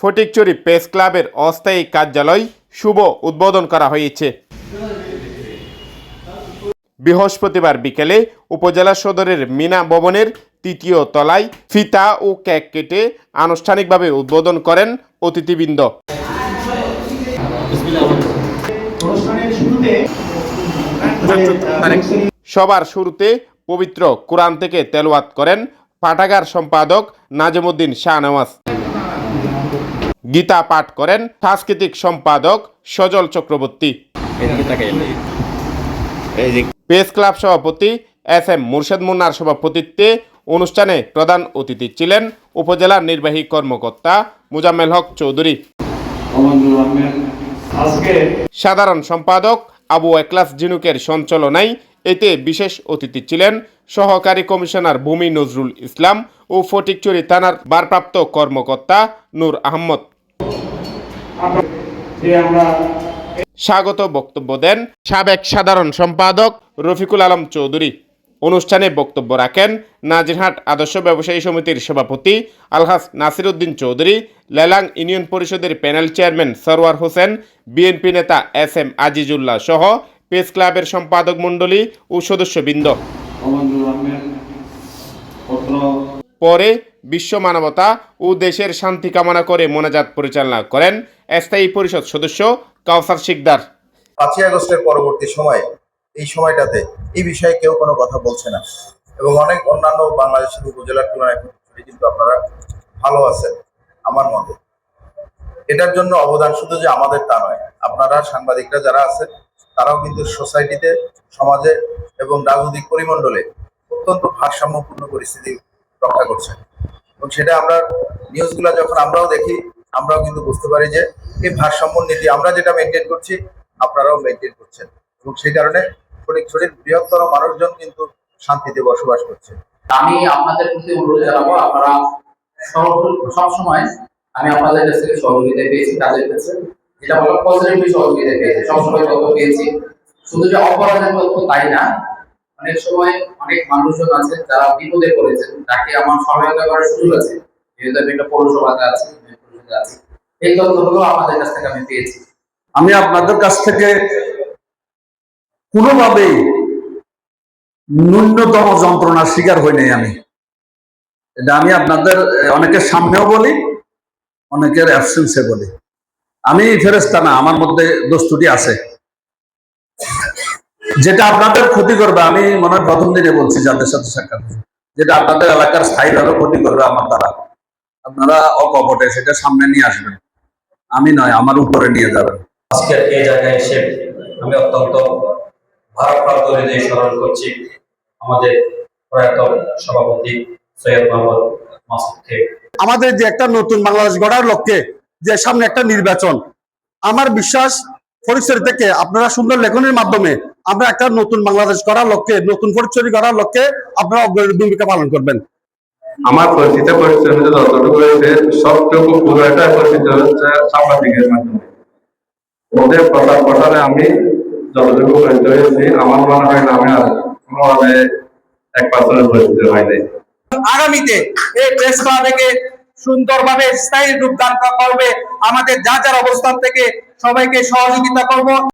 Fatikchhari press ক্লাবের অস্থায়ী কার্যালয় শুভ উদ্বোধন করা হয়েছে। বৃহস্পতিবার বিকেলে উপজেলা সদরের মিনা ভবনের তৃতীয় তলায় ফিতা ও কেক কেটে আনুষ্ঠানিকভাবে উদ্বোধন করেন অতিথিবৃন্দ। সবার শুরুতে পবিত্র কোরআন থেকে তেলাওয়াত করেন পাঠাগার সম্পাদক নাজমুদ্দিন শাহনওয়াজ। গীতা পাঠ করেন সাংস্কৃতিক সম্পাদক সজল চক্রবর্তী। প্রেস ক্লাব সভাপতি এস এম মুর্শেদ মুন্নার সভাপতিত্বে অনুষ্ঠানে প্রধান অতিথি ছিলেন উপজেলার নির্বাহী কর্মকর্তা মুজাম্মেল হক চৌধুরী। সাধারণ সম্পাদক আবু একলাস জিনুকের সঞ্চালনায় এতে বিশেষ অতিথি ছিলেন সহকারী কমিশনার ভূমি নজরুল ইসলাম ও ফটিকচুরি থানার ভারপ্রাপ্ত কর্মকর্তা নূর আহমদ। স্বাগত বক্তব্য দেন সাবেক সাধারণ সম্পাদক রফিকুল আলম চৌধুরী। অনুষ্ঠানে বক্তব্য রাখেন নাজিরহাট আদর্শ ব্যবসায়ী সমিতির সভাপতি আলহাস নাসির উদ্দিন চৌধুরী, লেলাং ইউনিয়ন পরিষদের panel chairman Sarwar Hossain, BNP নেতা এস এম আজিজুল্লাহ সহ প্রেস ক্লাবের সম্পাদক মণ্ডলী ও সদস্যবৃন্দ। পরে বিশ্ব মানবতা ও দেশের শান্তি কামনা করে মোনাজাত পরিচালনা করেন স্থায়ী পরিষদ সদস্য কাউসার শিকদার। পাঁচই আগস্টের পরবর্তী সময়ে, এই সময়টাতে এই বিষয়ে কেউ কোনো কথা বলছে না। এবং অনেক অন্যান্য বাংলাদেশের উপজেলার তুলনায় কিন্তু আপনারা ভালো আছেন, আমার মতে। এটার জন্য অবদান শুধু যে আমাদের তা নয়, আপনারা সাংবাদিকরা যারা আছেন তারাও কিন্তু সোসাইটিতে সমাজে এবং রাজনৈতিক পরিমণ্ডলে অত্যন্ত ভারসাম্যপূর্ণ পরিস্থিতি রক্ষা করছেন এবং সেটা আমরা নিউজগুলো যখন আমরাও দেখি, আমরাও কিন্তু বুঝতে পারি যে এই ভারসাম্য নীতি আমরা যেটা মেনটেন করছি, আপনারাও মেনটেন করছেন। এবং সেই কারণে ফটিকছড়ির বৃহত্তর মানুষজন কিন্তু শান্তিতে বসবাস করছে। আমি আপনাদের প্রতি অনুরোধ জানাব, আপনারা সব- সবসময় আমি আপনাদের কাছ থেকে সহযোগিতা পেয়েছি কাজের ক্ষেত্রে সহযোগিতা পেয়েছি সবসময় তথ্য পেয়েছি। শুধু যে অপরাধের তথ্য তাই না, অনেক সময় অনেক মানুষজন আছে যারা বিপদে তাকে আমার সহায়তা করার সুযোগ আছে। যেহেতু আমি একটা পৌরসভাতে আছি এই তথ্যগুলো আমাদের কাছ থেকে আমি পেয়েছি। আমি আপনাদের কাছ থেকে কোনোভাবেই ন্যূনতম যন্ত্রণার শিকার হই নাই আমি। এটা আমি আপনাদের অনেকের সামনেও বলি, অনেকের অ্যাবসেন্সে বলি। আমি ফেরেস্তা না আমার মধ্যে দোস্তুটি আছে। যেটা আপনাদের ক্ষতি করবে আমি মনে হয় প্রথম দিনে বলছি যাদের সাথে সাক্ষাৎ। যেটা আপনাদের এলাকার স্থায়ীভাবে ক্ষতি করবে আমার দ্বারা। আপনারা অকপটে সেটা সামনে নিয়ে আসবেন। আমি নয় আমার উপরে নিয়ে যাবেন। আজকের এই জায়গায় এসে আমি অত্যন্ত ভারপ্রাপ্ত হৃদয় স্মরণ করছি আমাদের প্রয়াত সভাপতি সৈয়দ মোহাম্মদ মাসুদকে। আমাদের যে একটা নতুন বাংলাদেশ গড়ার লক্ষ্যে যে সামনে একটা নির্বাচন। আমার বিশ্বাস ফরিদচুরি থেকে আপনারা সুন্দর লেখনের মাধ্যমে আমরা একটা নতুন বাংলাদেশ করার লক্ষ্যে নতুন ফরিদচুরি গড়ার লক্ষ্যে আপনারা অগ্রণী ভূমিকা পালন করবেন। আমার পরিচিত পরিচয় মধ্যে যতটুকু হয়েছে সবটুকু পুরোটা পরিচিত হচ্ছে সাংবাদিকের মাধ্যমে। ওদের প্রচার প্রসারে আমি যতটুকু পরিচিত হয়েছি আমার মনে হয় না আমি আর কোনোভাবে এক পার্সেন্ট পরিচিত হয় নাই। আগামীতে এই প্রেস ক্লাবকে সুন্দরভাবে স্থায়ী রূপদান করবে। আমাদের যা যার অবস্থান থেকে সবাইকে সহযোগিতা করব।